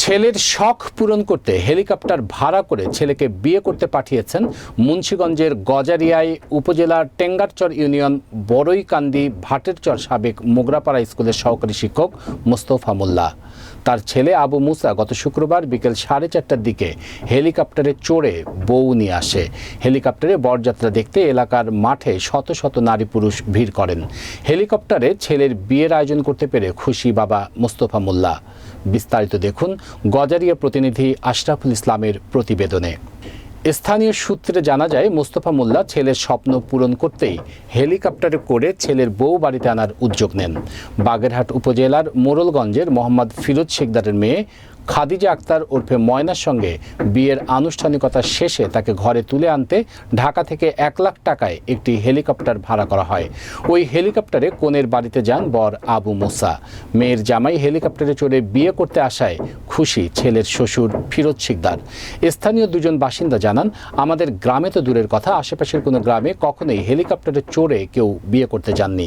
ছেলের শখ পূরণ করতে হেলিকপ্টার ভাড়া করে ছেলেকে বিয়ে করতে পাঠিয়েছেন মুন্সীগঞ্জের গজারিয়ায় উপজেলার টেঙ্গারচর ইউনিয়ন বড়ইকান্দি ভাটেরচর সাবেক মোগরাপাড়া স্কুলের সহকারী শিক্ষক মোস্তফা মোল্লা। তার ছেলে আবু মুসা গত শুক্রবার বিকেল সাড়ে চারটার দিকে হেলিকপ্টারে চড়ে বউ নিয়ে আসে। হেলিকপ্টারে বরযাত্রা দেখতে এলাকার মাঠে শত শত নারী পুরুষ ভিড় করেন। হেলিকপ্টারে ছেলের বিয়ের আয়োজন করতে পেরে খুশি বাবা মোস্তফা মোল্লা। বিস্তারিত দেখুন গজারিয়া প্রতিনিধি আশরাফুল ইসলামের প্রতিবেদনে। স্থানীয় সূত্রে জানা যায়, মোস্তফা মোল্লা ছেলের স্বপ্ন পূরণ করতেই হেলিকপ্টারে করে ছেলের বউ বাড়িতে আনার উদ্যোগ নেন। বাগেরহাট উপজেলার মোরলগঞ্জের মোহাম্মদ ফিরোজ শেখদারের মেয়ে খাদিজা আক্তার ওরফে ময়নার সঙ্গে বিয়ের আনুষ্ঠানিকতা শেষে তাকে ঘরে তুলে আনতে ঢাকা থেকে এক লাখ টাকায় একটি হেলিকপ্টার ভাড়া করা হয়। ওই হেলিকপ্টারে কনের বাড়িতে যান বর আবু মোসা। মেয়ের জামাই হেলিকপ্টারে চড়ে বিয়ে করতে আসায় খুশি ছেলের শ্বশুর ফিরোজ শিকদার। স্থানীয় দুজন বাসিন্দা জানান, আমাদের গ্রামে তো দূরের কথা, আশেপাশের কোনো গ্রামে কখনোই হেলিকপ্টারে চড়ে কেউ বিয়ে করতে যাননি।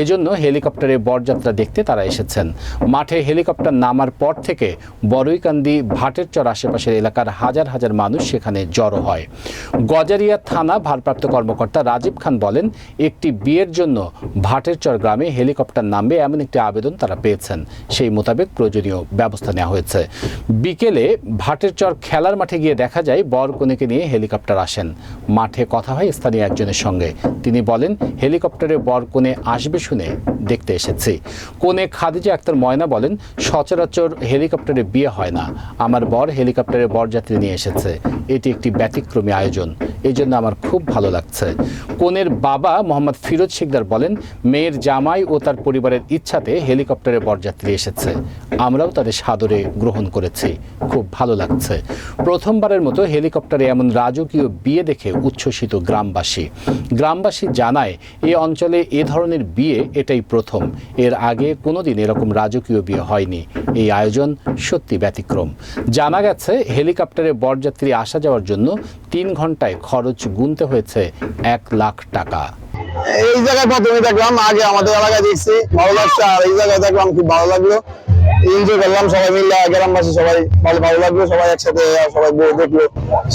এজন্য হেলিকপ্টারে বরযাত্রা দেখতে তারা এসেছেন। মাঠে হেলিকপ্টার নামার পর থেকে বড়ইকান্দি ভাটেরচর আশেপাশের এলাকার হাজার হাজার মানুষ সেখানে জড়ো হয়। গজারিয়া থানা ভারপ্রাপ্ত কর্মকর্তা রাজীব খান বলেন, একটি বিয়ের জন্য ভাটেরচর গ্রামে হেলিকপ্টার নামবে এমন একটি আবেদন তারা পেয়েছেন। সেই মোতাবেক প্রয়োজনীয় ব্যবস্থা নেওয়া হয়েছে। বিকেলে ভাটেরচর খেলার মাঠে গিয়ে দেখা যায় বর কনেকে নিয়ে হেলিকপ্টার আসেন। মাঠে কথা হয় স্থানীয় একজনের সঙ্গে। তিনি বলেন, হেলিকপ্টারে বর কনে আসবে শুনে দেখতে এসেছি। কোনে খাদিজা আক্তার ময়না বলেন, সচরাচর হেলিকপ্টারে বিয়ে হয় না। আমার বর হেলিকপ্টারে বরযাত্রী নিয়ে এসেছে। এটি একটি ব্যতিক্রমী আয়োজন। এই জন্য আমার খুব ভালো লাগছে। কোনের বাবা মোহাম্মদ ফিরোজ শিকদার বলেন, মেয়ের জামাই ও তার পরিবারের ইচ্ছাতে হেলিকপ্টারে বরযাত্রী এসেছে। আমরাও তাদের সাদরে গ্রহণ করেছি। খুব ভালো লাগছে। প্রথমবারের মতো হেলিকপ্টারে এমন রাজকীয় বিয়ে দেখে উচ্ছ্বসিত গ্রামবাসী। গ্রামবাসী জানায় এই অঞ্চলে এ ধরনের বিয়ে এটাই প্রথম। এর আগে কোনোদিন এরকম রাজকীয় বিয়ে হয়নি। এই আয়োজন সত্যি ব্যতিক্রম। জানা গেছে, হেলিকপ্টারে বরযাত্রী আসা যাওয়ার জন্য তিন ঘন্টায় খরচ গুনতে হয়েছে এক লাখ টাকা। এই জায়গায় প্রথমে দেখলাম, আগে আমাদের এলাকায় দেখছি, ভালো লাগছে, আর এই জায়গায় দেখলাম খুব ভালো লাগল। এনজয় করলাম সবাই মিলে, গ্রামবাসী সবাই ভালো ভালো লাগল, সবাই একসাথে সবাই দেখল।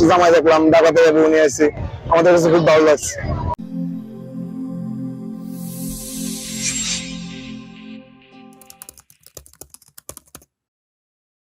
জামাই দেখলাম ঢাকা থেকে নিয়ে আসছি। আমাদের কাছে খুব ভালো লাগছে।